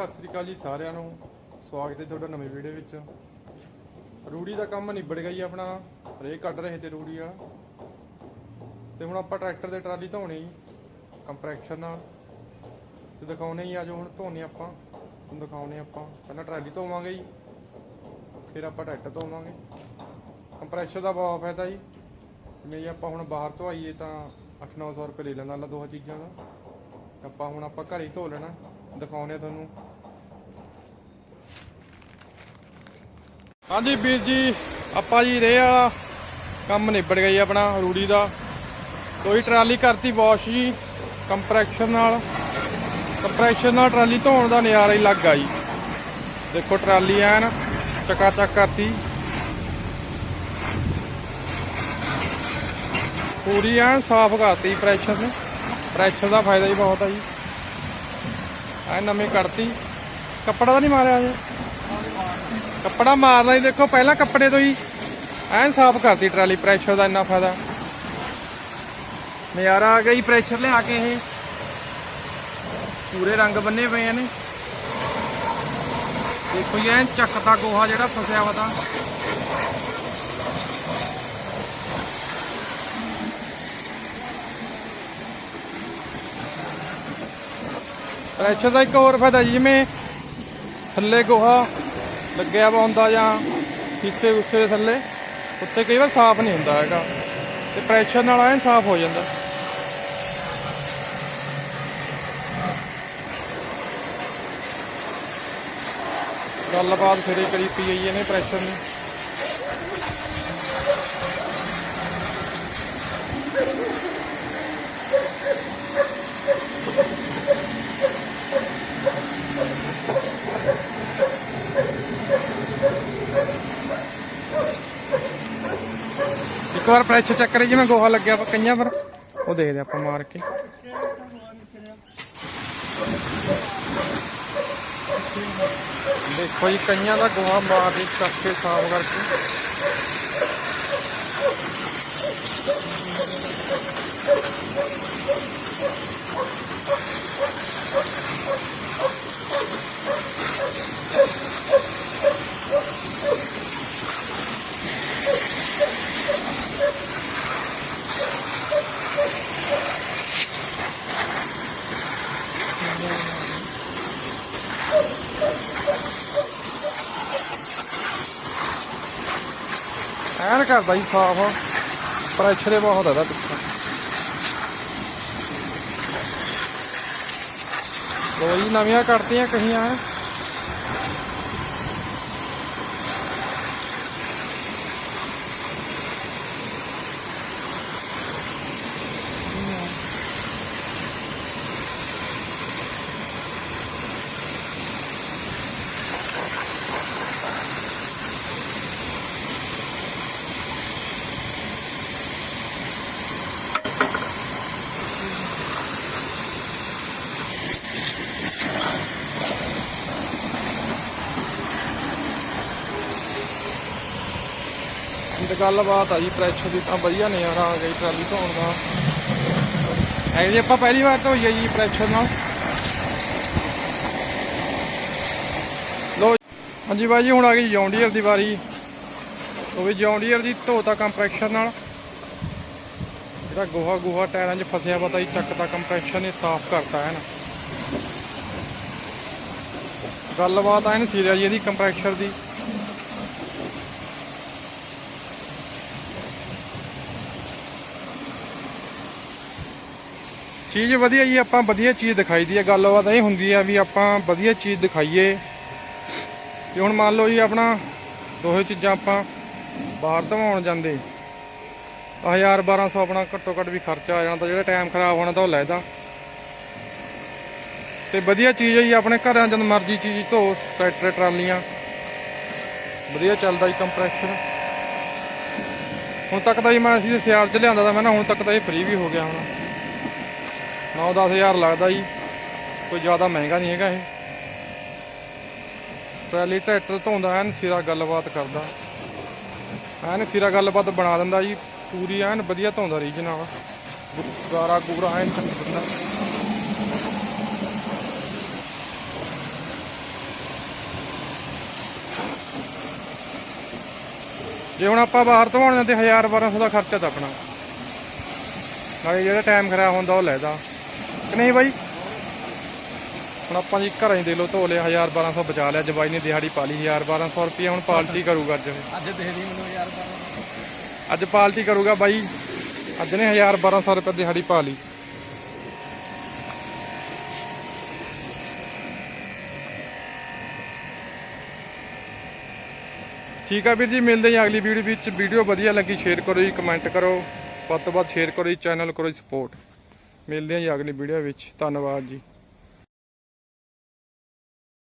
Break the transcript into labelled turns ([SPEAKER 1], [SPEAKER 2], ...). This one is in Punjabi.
[SPEAKER 1] ਸਤਿ ਸ੍ਰੀ ਅਕਾਲ ਜੀ ਸਾਰਿਆਂ ਨੂੰ। ਸਵਾਗਤ ਹੈ ਤੁਹਾਡਾ ਨਵੇਂ ਵੀਡੀਓ ਵਿੱਚ। ਰੂੜੀ ਦਾ ਕੰਮ ਨਿਬੜ ਗਿਆ ਜੀ ਆਪਣਾ। ਰੇ ਕੱਢ ਰਹੇ ਤੇ ਰੂੜੀ ਆ ਤੇ ਹੁਣ ਆਪਾਂ ਟਰੈਕਟਰ ਦੇ ਟਰਾਲੀ ਧੋਣੀ ਜੀ, ਕੰਪਰੈਕਸ਼ਨ ਨਾਲ। ਤੇ ਦਿਖਾਉਣੇ ਹੀ ਜੋ ਹੁਣ ਧੋਣੇ ਆਪਾਂ। ਤੁਹਾਨੂੰ ਦਿਖਾਉਣੇ ਆਪਾਂ। ਪਹਿਲਾਂ ਟਰਾਲੀ ਧੋਵਾਂਗੇ ਜੀ, ਫਿਰ ਆਪਾਂ ਟਰੈਕਟਰ ਧੋਵਾਂਗੇ। ਕੰਪਰੈਸ਼ਰ ਦਾ ਬਹੁਤ ਫਾਇਦਾ ਜੀ। ਜਿਵੇਂ ਜੇ ਆਪਾਂ ਹੁਣ ਬਾਹਰ ਤੋਂ ਆਈਏ ਤਾਂ 8-900 ਰੁਪਏ ਲੈ ਲੈਂਦਾ ਲਾ ਦੋਹਾਂ ਚੀਜ਼ਾਂ ਦਾ। ਆਪਾਂ ਹੁਣ ਆਪਾਂ ਘਰੇ ਹੀ ਧੋ ਲੈਣਾ। ਦਿਖਾਉਣੇ ਆ ਤੁਹਾਨੂੰ। ਹਾਂਜੀ ਵੀਰ ਜੀ, ਆਪਾਂ ਜੀ ਰੇ ਵਾਲਾ ਕੰਮ ਨਿਬੜ ਗਿਆ ਜੀ ਆਪਣਾ, ਰੂੜੀ ਦਾ। ਕੋਈ ਟਰਾਲੀ ਕਰਤੀ ਵਾਸ਼ ਜੀ ਕੰਪਰੈਸ਼ਨ ਨਾਲ। ਕੰਪਰੈਸ਼ਨ ਨਾਲ ਟਰਾਲੀ ਧੋਣ ਦਾ ਨਜ਼ਾਰਾ ਹੀ ਲੱਗ ਆ ਜੀ। ਦੇਖੋ ਟਰਾਲੀ ਐਨ ਚਕਾ ਚੱਕ ਕਰਤੀ। ਪੂਰੀ ਐਨ ਸਾਫ਼ ਕਰਤੀ ਪ੍ਰੈਸ਼ਰ ਨੇ। ਪ੍ਰੈਸ਼ਰ ਦਾ ਫਾਇਦਾ ਹੀ ਬਹੁਤ ਆ ਜੀ। ਐ ਨਵੀਂ ਕੱਢਤੀ। ਕੱਪੜਾ ਤਾਂ ਨਹੀਂ ਮਾਰਿਆ ਜੀ ਕੱਪੜਾ ਮਾਰਨਾ ਹੀ ਦੇਖੋ, ਪਹਿਲਾਂ ਕੱਪੜੇ ਤੋਂ ਹੀ ਐਨ ਸਾਫ਼ ਕਰਦੀ ਟਰਾਲੀ ਪ੍ਰੈਸ਼ਰ ਦਾ ਇੰਨਾ ਫਾਇਦਾ। ਨਜ਼ਾਰਾ ਆ ਗਿਆ ਜੀ ਪ੍ਰੈਸ਼ਰ ਲਿਆ ਕੇ ਇਹ। ਪੂਰੇ ਰੰਗ ਬੰਨੇ ਪਏ ਨੇ। ਦੇਖੋ ਜੀ, ਐਨ ਚੱਕਦਾ ਗੋਹਾ ਜਿਹੜਾ ਫਸਿਆ ਵਾ ਤਾਂ। ਪ੍ਰੈਸ਼ਰ ਦਾ ਇੱਕ ਹੋਰ ਫਾਇਦਾ ਜਿਵੇਂ ਥੱਲੇ ਗੋਹਾ ਲੱਗਿਆ ਵਾ ਹੁੰਦਾ ਜਾਂ ਹਿੱਸੇ ਉਸੇ ਦੇ ਥੱਲੇ, ਉੱਤੇ ਕਈ ਵਾਰ ਸਾਫ਼ ਨਹੀਂ ਹੁੰਦਾ ਹੈਗਾ ਤੇ ਪ੍ਰੈਸ਼ਰ ਨਾਲ ਐਨ ਸਾਫ਼ ਹੋ ਜਾਂਦਾ। ਗੱਲਬਾਤ ਸਿਰੇ ਕਰੀ ਪੀ ਆਈ ਇਹਨੇ ਪ੍ਰੈਸ਼ਰ ਨੇ ਵਾਰ ਪ੍ਰੈਸ਼ਰ ਚੈੱਕ ਕਰੀ, ਜਿਵੇਂ ਗੋਹਾ ਲੱਗਿਆ ਵਾ ਕਈਆਂ ਪਰ। ਉਹ ਦੇਖਦੇ ਆਪਾਂ ਮਾਰ ਕੇ। ਦੇਖੋ ਜੀ, ਕਈਆਂ ਦਾ ਗੋਹਾ ਮਾਰ ਕੇ ਚੱਕ ਕੇ ਸਾਫ਼ ਕਰਕੇ। ਐਨ ਕਰਦਾ ਜੀ ਸਾਫ਼ ਪ੍ਰੈਸ਼ਰ ਹੀ ਬਹੁਤ ਹੈ ਇਹਦਾ ਪਿੱਛੇ ਕੋਈ ਨਵੀਆਂ ਕੱਢਤੀਆਂ ਕਹੀਆਂ ਐਨ। ਗੱਲਬਾਤ ਆ ਜੀ ਪ੍ਰੈਸ਼ਰ ਦੀ ਤਾਂ ਵਧੀਆ ਨਜ਼ਾਰਾ ਆ ਗਿਆ ਟਰਾਲੀ ਧੋਣ ਦਾ। ਐ ਜੀ, ਆਪਾਂ ਪਹਿਲੀ ਵਾਰ ਧੋਈ ਆ ਜੀ ਪ੍ਰੈਸ਼ਰ ਨਾਲ। ਲੋ ਹਾਂਜੀ ਬਾਈ ਜੀ, ਹੁਣ ਆ ਗਈ ਜੌਂਡੀਅਰ ਦੀ ਵਾਰੀ। ਉਹ ਵੀ ਜੌਂਡੀਅਰ ਦੀ ਧੋਤਾ ਕੰਪਰੈਸ਼ਰ ਨਾਲ। ਜਿਹੜਾ ਗੋਹਾ ਗੋਹਾ ਟਾਇਰਾਂ 'ਚ ਫਸਿਆ ਪਤਾ ਹੀ ਚੱਕਦਾ ਕੰਪਰੈਸ਼ਰ ਨੇ ਸਾਫ਼ ਕਰਤਾ ਹੈ ਨਾ। ਗੱਲਬਾਤ ਐਨ ਸੀਰੀਅਸ ਜੀ ਇਹਦੀ ਕੰਪਰੈਸ਼ਰ ਦੀ। ਚੀਜ਼ ਵਧੀਆ ਜੀ, ਆਪਾਂ ਵਧੀਆ ਚੀਜ਼ ਦਿਖਾਈ ਦੀ ਹੈ। ਗੱਲਬਾਤ ਇਹ ਹੁੰਦੀ ਆ ਵੀ ਆਪਾਂ ਵਧੀਆ ਚੀਜ਼ ਦਿਖਾਈਏ। ਤੇ ਹੁਣ ਮੰਨ ਲਓ ਜੀ ਆਪਣਾ ਦੋਹੇ ਚੀਜ਼ਾਂ ਆਪਾਂ ਬਾਹਰ ਧਵਾਉਣ ਜਾਂਦੇ। 1000 1200 ਆਪਣਾ ਘੱਟੋ ਘੱਟ ਵੀ ਖਰਚਾ ਆ ਜਾਣਾ ਤਾਂ ਜਿਹੜਾ ਟਾਈਮ ਖਰਾਬ ਹੋਣਾ ਤਾਂ ਉਹ ਲੈਦਾ ਤੇ ਵਧੀਆ ਚੀਜ਼ ਹੈ ਜੀ, ਆਪਣੇ ਘਰਾਂ ਜਦ ਮਰਜ਼ੀ ਚੀਜ਼ ਧੋ, ਟਰੈਕਟਰ, ਟਰਾਲੀਆਂ। ਵਧੀਆ ਚੱਲਦਾ ਜੀ ਕੰਪਰੈਸ਼ਰ ਹੁਣ ਤੱਕ ਤਾਂ ਜੀ ਮੈਂ ਅਸੀਂ ਸਿਆਲ ਚ ਲਿਆਂਦਾ ਤਾਂ ਮੈਂ ਨਾ ਹੁਣ ਤੱਕ ਤਾਂ ਇਹ ਫ੍ਰੀ ਵੀ ਹੋ ਗਿਆ ਹੁਣ। 9-10000 ਲੱਗਦਾ ਜੀ। ਕੋਈ ਜ਼ਿਆਦਾ ਮਹਿੰਗਾ ਨਹੀਂ ਹੈਗਾ ਇਹ। ਟਰਾਲੀ ਟਰੈਕਟਰ ਧੋਂਦਾ, ਐਨ ਸਿਰਾ ਗੱਲਬਾਤ ਕਰਦਾ। ਐਨ ਸਿਰਾ ਗੱਲਬਾਤ ਬਣਾ ਦਿੰਦਾ ਜੀ। ਪੂਰੀ ਐਨ ਵਧੀਆ ਧੋਂਦਾ ਰੀਜ ਨਾਲ ਗਾਰਾ ਗੂਰਾ ਐਨ ਦਿੰਦਾ। ਜੇ ਹੁਣ ਆਪਾਂ ਬਾਹਰ ਧਵਾਉਣ ਜਾਂਦੇ 1000 1200 ਦਾ ਖਰਚਾ ਤਾਂ ਆਪਣਾ। ਨਾਲੇ ਜਿਹੜਾ ਟਾਈਮ ਖਰਾਬ ਹੁੰਦਾ ਉਹ ਲੈਦਾ ਕਿ ਨਹੀਂ ਬਾਈ? ਹੁਣ ਆਪਾਂ ਜੀ ਘਰਾਂ ਹੀ ਦੇ ਲੋ ਧੋ ਲਿਆ 1000 1200 ਬਚਾ ਲਿਆ ਜਵਾਈ ਨੇ ਦਿਹਾੜੀ ਪਾ ਲਈ 1000 1200 ਰੁਪਏ ਹੁਣ ਪਾਲਟੀ ਕਰੂਗਾ ਅੱਜ।
[SPEAKER 2] ਅੱਜ ਦੇ ਦੀ ਮੈਨੂੰ ਯਾਰ ਬਾਰਾਂ
[SPEAKER 1] ਅੱਜ ਪਾਲਟੀ ਕਰੂਗਾ ਬਾਈ। ਅੱਜ ਨੇ 1000 1200 ਰੁਪਏ ਦਿਹਾੜੀ ਪਾ ਲਈ। ਠੀਕ ਆ ਵੀਰ ਜੀ ਮਿਲਦੇ ਹਾਂ ਅਗਲੀ ਵੀਡੀਓ ਵਿੱਚ। ਵੀਡੀਓ ਵਧੀਆ ਲੱਗੀ ਸ਼ੇਅਰ ਕਰੋ ਜੀ ਕਮੈਂਟ ਕਰੋ। ਵੱਧ ਤੋਂ ਵੱਧ ਸ਼ੇਅਰ ਕਰੋ ਜੀ ਚੈਨਲ ਕਰੋ ਜੀ ਸਪੋਰਟ ਮਿਲਦੇ ਹਾਂ ਜੀ ਅਗਲੀ ਵੀਡੀਓ ਵਿੱਚ। ਧੰਨਵਾਦ ਜੀ।